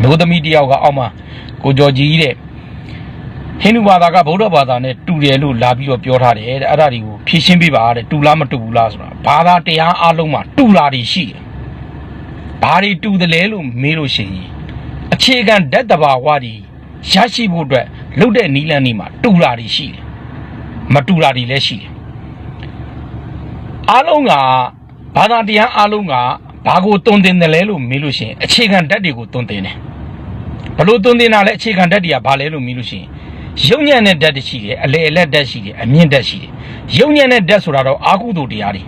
မျိုးသမီးတယောက်ကအောက်မှာကိုကျော်ကြီးတဲ့ဟိန္ဒူဘာသာကဗုဒ္ဓဘာသာနဲ့တူတယ်လို့လာပြီးတော့ပြောထားတယ်တဲ့အဲ့ဒါတွေကိုဖြည့်ရှင်းပေးပါတဲ့တူလားမတူဘူးလားဆိုတာဘာသာတရားအလုံးမှာတူလာတွေရှိတယ်ဘာတွေတူတယ်လဲလို့မေးလို့ရှိရင်အခြေခံဓာတ်တဘာဝတွေရရှိဖို့အတွက်လုပ်တဲ့နီလန်းတွေမှာတူလာတွေရှိတယ်မတူလာတွေလည်းရှိတယ်အားလုံးက ဘာသာတရားအားလုံးကဘာကိုတုံတင်တယ်လဲလို့မေးလို့ရှိရင်အခြေခံဓာတ်တွေကိုတုံတင်တယ်ဘလို့တုံတင်တာလဲအခြေခံဓာတ်တွေကဘာလဲလို့မေးလို့ရှိရင်ရုပ်ညံ့တဲ့ဓာတ်တွေရှိတယ်အလေအလက်ဓာတ်ရှိတယ်အမြင့်ဓာတ်ရှိတယ်ရုပ်ညံ့တဲ့ဓာတ်ဆိုတာတော့အာကုသိုလ်တရားတွေ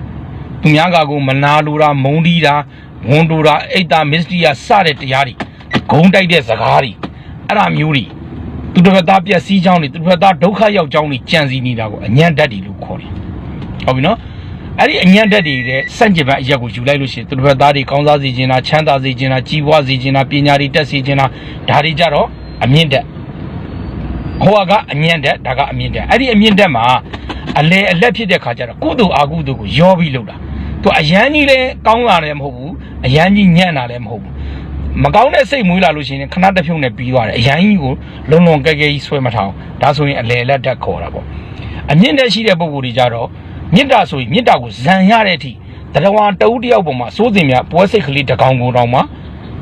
သူများကကိုမနာလိုတာမုန်းတီးတာဝန်တိုတာအိတ်တာမစ္စတီယာစတဲ့တရားတွေဂုံတိုက်တဲ့စကားတွေအဲ့ဒါမျိုးတွေသူတစ်ဖက်သားပျက်စီးကြောင်းတွေသူတစ်ဖက်သားဒုက္ခရောက်ကြောင်းတွေကြံစည်နေတာကိုအညံ့ဓာတ်တွေလို့ခေါ်တယ်ဟုတ်ပြီနော် အဲ့ဒီအညံ့တက်တွေတဲ့စန့်ကျင်ဘက်အရက်ကိုယူလိုက်လို့ရှိရင်သူတို့ဘက်သားတွေကောင်းစားစေခြင်းလားချမ်းသာစေခြင်းလားကြီးပွားစေခြင်းလားပညာတွေတက်စေခြင်းလားဒါတွေကြတော့အမြင့်တက်ဟိုကအညံ့တက်ဒါကအမြင့်တက်အဲ့ဒီအမြင့်တက်မှာအလေအလက်ဖြစ်တဲ့ခါကျတော့ကုသိုလ်အာကုသိုလ်ကိုရောပြီးလုပ်တာသူအယမ်းကြီးလဲကောင်းလာတယ်မဟုတ်ဘူးအယမ်းကြီးညံ့လာလည်းမဟုတ်ဘူးမကောင်းတဲ့စိတ်မွေးလာလို့ရှိရင်ခဏတစ်ဖြုတ်နဲ့ပြီးသွားတယ်အယမ်းကြီးကိုလုံလုံကဲကဲကြီးဆွဲမထောင်ဒါဆိုရင်အလေအလက်တက်ခေါ်တာပေါ့အမြင့်တက်ရှိတဲ့ပုံကိုယ်တွေကြတော့ မေတ္တာဆိုရင်မေတ္တာကိုဇံရတဲ့အထိတရားဝါတဦးတယောက်ပေါ်မှာစိုးစင်များပွဲစိတ်ကလေးတစ်ကောင်ကိုတောင်မှ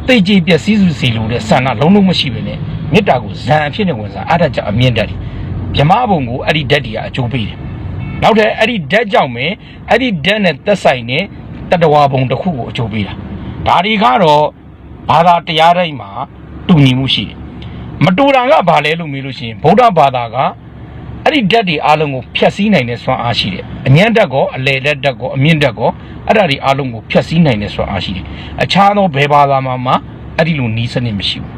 တိတ်ကြည်ပျက်စီးစုစီလိုတဲ့ဆန္ဒလုံးလုံးမရှိပဲနဲ့မေတ္တာကိုဇံအဖြစ်နဲ့ဝင်စားအဲ့ဒါကြောင့်အမြင့်တက်တယ်မြမဘုံကိုအဲ့ဒီဓာတ်တွေကအကျိုးပေးတယ်နောက်တဲ့အဲ့ဒီဓာတ်ကြောင့်ပဲအဲ့ဒီဓာတ်နဲ့သက်ဆိုင်တဲ့တတဝါဘုံတစ်ခုကိုအကျိုးပေးတာဒါတွေကတော့ဘာသာတရားတိုင်းမှာတူညီမှုရှိတယ်မတူတာကဘာလဲလို့မေးလို့ရှိရင်ဗုဒ္ဓဘာသာက အဲ့ဒီဓာတ်တွေအားလုံးကိုဖျက်ဆီးနိုင်တဲ့စွမ်းအားရှိတယ်။အញ្ញံဓာတ်ကောအလယ်လက်ဓာတ်ကောအမြင့်ဓာတ်ကောအဲ့ဒါတွေအားလုံးကိုဖျက်ဆီးနိုင်တဲ့စွမ်းအားရှိတယ်။အခြားသောဘယ်ဘာသာမှမှအဲ့ဒီလိုနီးစနစ်မရှိဘူး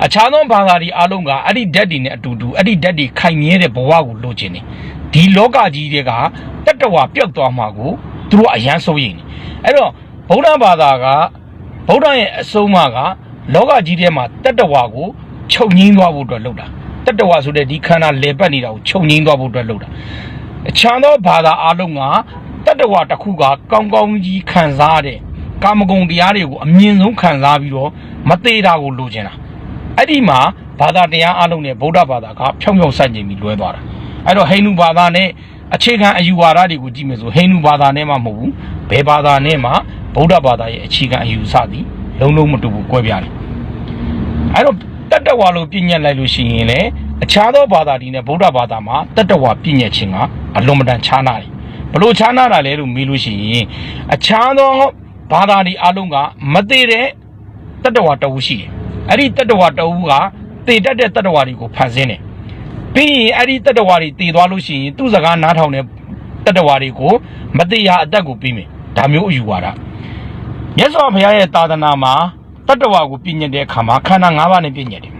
။အခြားသောဘာသာတွေအားလုံးကအဲ့ဒီဓာတ်တွေနဲ့အတူတူအဲ့ဒီဓာတ်တွေခိုင်မြဲတဲ့ဘဝကိုလိုချင်တယ်။ဒီလောကကြီးတွေကတတ္တဝါပျောက်သွားမှာကိုသူတို့အယမ်းစိုးရိမ်တယ်။အဲ့တော့ဗုဒ္ဓဘာသာကဗုဒ္ဓရဲ့အဆုံးအမကလောကကြီးထဲမှာတတ္တဝါကိုချုပ်ငင်းသွားဖို့အတွက်လုပ်တာ။ တတ္တဝါဆိုတဲ့ဒီခန္ဓာလေပတ်နေတာကိုခြုံငိမ့်သွားဖို့အတွက်လုပ်တာအချမ်းသောဘာသာအလုံးကတတ္တဝါတစ်ခုကကောင်းကောင်းကြီးခံစားတဲ့ကာမဂုဏ်တရားတွေကိုအမြင့်ဆုံးခံစားပြီးတော့မသေးတာကိုလိုချင်တာအဲ့ဒီမှာဘာသာတရားအလုံးနဲ့ဗုဒ္ဓဘာသာကဖြောင်းဖြောင်းဆန့်ကျင်ပြီးလွဲသွားတာအဲ့တော့ဟိန္ဒူဘာသာနဲ့အခြေခံအယူဝါဒတွေကိုကြည့်မယ်ဆိုဟိန္ဒူဘာသာနဲ့မှမဟုတ်ဘူးဘယ်ဘာသာနဲ့မှဗုဒ္ဓဘာသာရဲ့အခြေခံအယူဆသည်လုံးလုံးမတူဘူးကွဲပြားတယ်အဲ့တော့ တတ္တဝါလို့ပြည့်ညက်လိုက်လို့ရှိရင်လေအခြားသောဘာသာဒီနဲ့ဗုဒ္ဓဘာသာမှာတတ္တဝါပြည့်ညက်ခြင်းကအလွန်မတန်ခြားနာတယ်ဘလို့ခြားနာတာလဲလို့မေးလို့ရှိရင်အခြားသောဘာသာဒီအလုံးကမသေးတဲ့တတ္တဝါတဝူရှိတယ်အဲ့ဒီတတ္တဝါတဝူကသေတတ်တဲ့တတ္တဝါတွေကိုဖန်ဆင်းတယ်ပြီးရင်အဲ့ဒီတတ္တဝါတွေတည်သွားလို့ရှိရင်သူ့စကားနားထောင်တဲ့တတ္တဝါတွေကိုမသေးရအသက်ကိုပြီးမယ်ဒါမျိုးအယူဝါဒမြတ်စွာဘုရားရဲ့သာသနာမှာ တတ္တဝါကိုပြည့်ညက်တဲ့အခါမှာခန္ဓာ၅ပါးနဲ့ပြည့်ညက်တယ်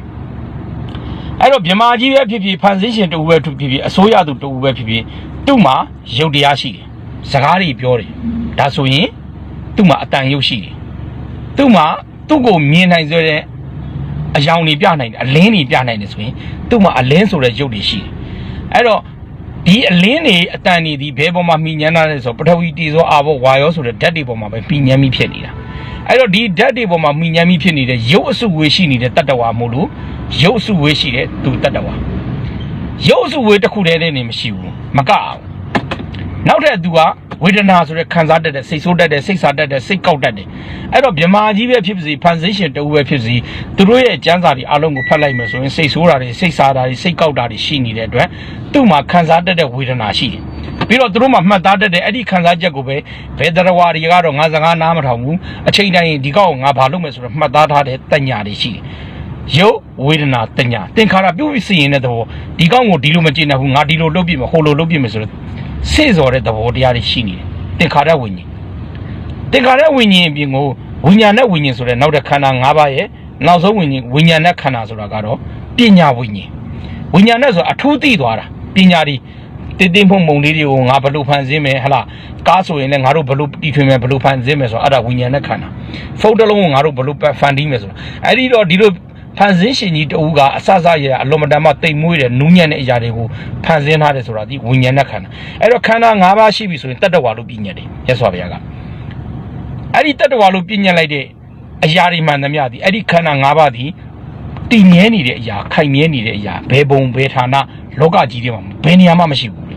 အဲ့တော့မြမာကြီးပဲဖြစ်ဖြစ်ဖန်ဆင်းရှင်တူပဲဖြစ်ဖြစ်အစိုးရသူတူပဲဖြစ်ဖြစ်သူ့မှာရုပ်တရားရှိတယ်စကားတွေပြောတယ်ဒါဆိုရင်သူ့မှာအတန်ရုပ်ရှိတယ်သူ့မှာသူ့ကိုမြင်နိုင်စေတဲ့အယောင်တွေပြနိုင်တယ်အလင်းတွေပြနိုင်တယ်ဆိုရင်သူ့မှာအလင်းဆိုတဲ့ရုပ်တွေရှိတယ်အဲ့တော့ဒီအလင်းတွေအတန်တွေဒီဘဲပေါ်မှာမှီညမ်းတာလဲဆိုပထဝီတီသောအာဘောဝါယောဆိုတဲ့ဓာတ်တွေပေါ်မှာပဲမှီညမ်းပြီးဖြစ်နေတာ အဲ့တော့ဒီဓာတ်တွေပေါ်မှာမှီညမ်းပြီးဖြစ်နေတဲ့ရုပ်အစုဝေးရှိနေတဲ့တတ္တဝါမို့လို့ရုပ်အစုဝေးရှိတဲ့သူတတ္တဝါရုပ်အစုဝေးတစ်ခုတည်းနဲ့နေမရှိဘူးမကအောင်နောက်ထပ်သူကဝေဒနာဆိုတဲ့ခံစားတတ်တဲ့စိတ်ဆိုးတတ်တဲ့စိတ်စားတတ်တဲ့စိတ်ကောက်တတ်တယ်အဲ့တော့မြမာကြီးပဲဖြစ်ပါစေဖန်ဆင်းရှင်တူပဲဖြစ်စီသူတို့ရဲ့ကျမ်းစာတွေအလုံးကိုဖတ်လိုက်မယ်ဆိုရင်စိတ်ဆိုးတာတွေစိတ်စားတာတွေစိတ်ကောက်တာတွေရှိနေတဲ့အတွက်သူ့မှာခံစားတတ်တဲ့ဝေဒနာရှိတယ် ပြီးတော့သူတို့မှာမှတ်သားတတ်တဲ့အဲ့ဒီခံစားချက်ကိုပဲဘယ်တရားဝါတွေကတော့ငါစကားနားမထောင်ဘူးအချိန်တိုင်းဒီကောက်ကိုငါဘာလုပ်မယ်ဆိုတော့မှတ်သားထားတဲ့တညာတွေရှိတယ်ရုပ်ဝေဒနာတညာသင်္ခါရပြုပြီးစီရင်တဲ့သဘောဒီကောင်းကိုဒီလိုမကျင်တတ်ဘူးငါဒီလိုလုပ်ပြမယ်ဟိုလိုလုပ်ပြမယ်ဆိုတော့စေ့စော်တဲ့သဘောတရားတွေရှိနေတယ်သင်္ခါရဝိညာဉ်သင်္ခါရဝိညာဉ်အပြင်ကိုဝိညာဉ်နဲ့ဝိညာဉ်ဆိုတဲ့နောက်တဲ့ခန္ဓာ၅ပါးရဲ့နောက်ဆုံးဝိညာဉ်ဝိညာဉ်နဲ့ခန္ဓာဆိုတာကတော့ပညာဝိညာဉ်ဝိညာဉ်နဲ့ဆိုအထူးသိသွားတာပညာဒီ တင်းတင်းဖုံမုံလေးတွေကိုငါဘလို့ဖန်ဆင်းမယ်ဟလားကားဆိုရင်လည်းငါတို့ဘလို့တီထွင်မယ်ဘလို့ဖန်ဆင်းမယ်ဆိုတော့အဲ့ဒါဝိညာဉ်နဲ့ခန္ဓာဖုတ်တစ်လုံးကိုငါတို့ဘလို့ဖန်တီးမယ်ဆိုတော့အဲ့ဒီတော့ဒီလိုဖန်ဆင်းရှင်ကြီးတဦးကအစစရအလွန်မတန်မှတိမ်မွေးတဲ့နူးညံ့တဲ့အရာတွေကိုဖန်ဆင်းထားတယ်ဆိုတာဒီဝိညာဉ်နဲ့ခန္ဓာအဲ့တော့ခန္ဓာ၅ပါးရှိပြီဆိုရင်တတ္တဝါလို့ပြညတ်တယ်ရသော်ဘုရားကအဲ့ဒီတတ္တဝါလို့ပြညတ်လိုက်တဲ့အရာတွေမှန်သမျှဒီအဲ့ဒီခန္ဓာ၅ပါးဒီ တည်မြဲနေတဲ့အရာခိုင်မြဲနေတဲ့အရာဘယ်ဘုံဘယ်ဌာနလောကကြီးတွေမှာဘယ်နေရာမှမရှိဘူးလေ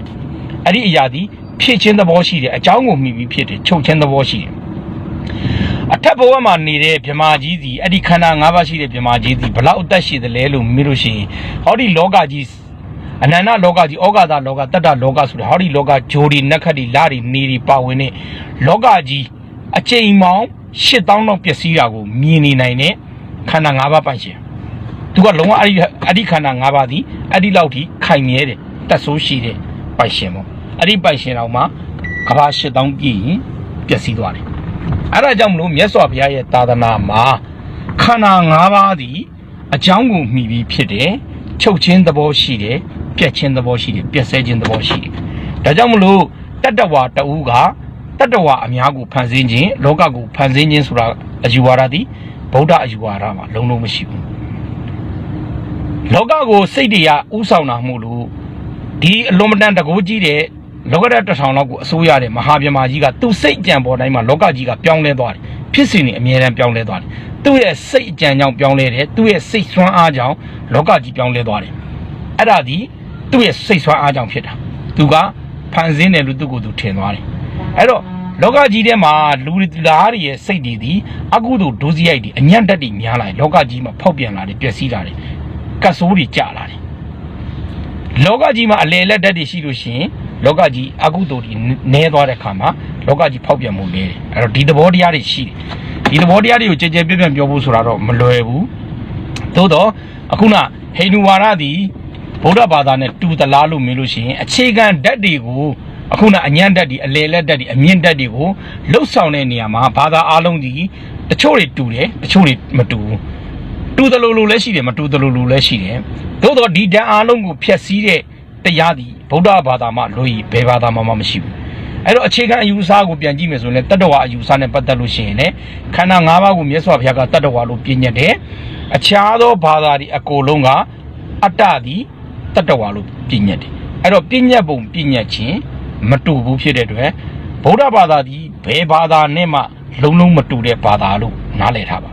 အဲ့ဒီအရာဒီဖြစ်ချင်းသဘောရှိတယ်အကြောင်းကိုမှီပြီးဖြစ်တယ်ချုပ်ချင်းသဘောရှိတယ်အထက်ဘဝမှာနေတဲ့ဗြဟ္မာကြီးစီအဲ့ဒီခန္ဓာ၅ပါးရှိတဲ့ဗြဟ္မာကြီးစီဘလောက်အသက်ရှိသလဲလို့မေးလို့ရှိရင်ဟောဒီလောကကြီးအနန္တလောကကြီးဩဃာတလောကတတ္တလောကဆိုတဲ့ဟောဒီလောကဂျိုဒီနက္ခတ်ဒီလာဒီနေဒီပါဝင်တဲ့လောကကြီးအချိန်မောင်း8000တော့ပျက်စီးတာကိုမြင်နေနိုင်တဲ့ခန္ဓာ၅ပါးပိုင်ရှင် သူကလုံးဝအဲ့ဒီအဲ့ဒီခန္ဓာ၅ပါးဒီအဲ့ဒီလောက်ထိခိုင်မြဲတယ်တက်ဆိုးရှိတဲ့ပိုင်ရှင်ပေါ့အဲ့ဒီပိုင်ရှင်တော်မှာကဘာ8000ပြည့်ရင်ပျက်စီးသွားတယ်အဲ့ဒါကြောင့်မလို့မြတ်စွာဘုရားရဲ့သာသနာမှာခန္ဓာ၅ပါးသည်အကြောင်းကိုမှီပြီးဖြစ်တယ်ချုပ်ချင်းသဘောရှိတယ်ပြက်ချင်းသဘောရှိတယ်ပြက်ဆဲခြင်းသဘောရှိတယ်ဒါကြောင့်မလို့တတ္တဝါတဦးကတတ္တဝါအများကိုဖန်ဆင်းခြင်းလောကကိုဖန်ဆင်းခြင်းဆိုတာအယူဝါဒသည်ဗုဒ္ဓအယူဝါဒမှာလုံးလုံးမရှိဘူး လောကကိုစိတ်တွေကဥဆောင်တာမို့လို့ဒီအလွန်မတန်တကိုးကြီးတဲ့လောကဓာတ်တစ်ထောင်လောက်ကိုအစိုးရတဲ့မဟာဗျမကြီးကသူ့စိတ်ကြံပေါ်တိုင်းမှာလောကကြီးကပြောင်းလဲသွားတယ်ဖြစ်စဉ်တွေအမြဲတမ်းပြောင်းလဲသွားတယ်သူ့ရဲ့စိတ်အကြံကြောင့်ပြောင်းလဲတယ်သူ့ရဲ့စိတ်ဆွမ်းအားကြောင့်လောကကြီးပြောင်းလဲသွားတယ်အဲ့ဒါဒီသူ့ရဲ့စိတ်ဆွမ်းအားကြောင့်ဖြစ်တာသူကဖန်ဆင်းတယ်လို့သူ့ကိုယ်သူထင်သွားတယ်အဲ့တော့လောကကြီးထဲမှာလူသားတွေရဲ့စိတ်တွေဒီအကုသိုလ်ဒုစရိုက်တွေအညံ့တက်တွေများလာတယ်လောကကြီးမှာဖောက်ပြန်လာတယ်ပျက်စီးလာတယ် ကတ်ဆိုးတွေကျလာတယ်လောကကြီးမှာအလေလက်ဓာတ်တွေရှိလို့ရှိရင်လောကကြီးအကုသိုလ်တွေနည်းသွားတဲ့ခါမှာလောကကြီးဖောက်ပြန်မှုနည်းတယ်အဲ့တော့ဒီသဘောတရားတွေရှိတယ်ဒီသဘောတရားတွေကိုကြည်ကြဲပြည့်ပြည့်ပြောဖို့ဆိုတာတော့မလွယ်ဘူးသို့တော့အခုနဟိန္ဒူဝါဒသည်ဗုဒ္ဓဘာသာနဲ့တူသလားလို့မြင်လို့ရှိရင်အခြေခံဓာတ်တွေကိုအခုနအညံ့ဓာတ်တွေအလေလက်ဓာတ်တွေအမြင့်ဓာတ်တွေကိုလှုပ်ဆောင်တဲ့နေရာမှာဘာသာအလုံးကြီးတချို့တွေတူတယ်တချို့တွေမတူဘူး တူတယ်လို့လို့လည်းရှိတယ်မတူတယ်လို့လို့လည်းရှိတယ်သို့တော့ဒီဓာတ်အားလုံးကိုဖျက်ဆီးတဲ့တရားသည်ဗုဒ္ဓဘာသာမှာလို့ဘယ်ဘာသာမှာမှမရှိဘူးအဲ့တော့အခြေခံအယူအဆကိုပြန်ကြည့်မယ်ဆိုရင်လည်းတတ္တဝါအယူအဆနဲ့ပတ်သက်လို့ရှိရင်လည်းခန္ဓာ၅ပါးကိုမြတ်စွာဘုရားကတတ္တဝါလို့ပြညတ်တယ်အခြားသောဘာသာတွေအကုန်လုံးကအတ္တသည်တတ္တဝါလို့ပြညတ်တယ်အဲ့တော့ပြညတ်ပုံပြညတ်ခြင်းမတူဘူးဖြစ်တဲ့အတွက်ဗုဒ္ဓဘာသာသည်ဘယ်ဘာသာနဲ့မှလုံးလုံးမတူတဲ့ဘာသာလို့နားလည်ထားပါ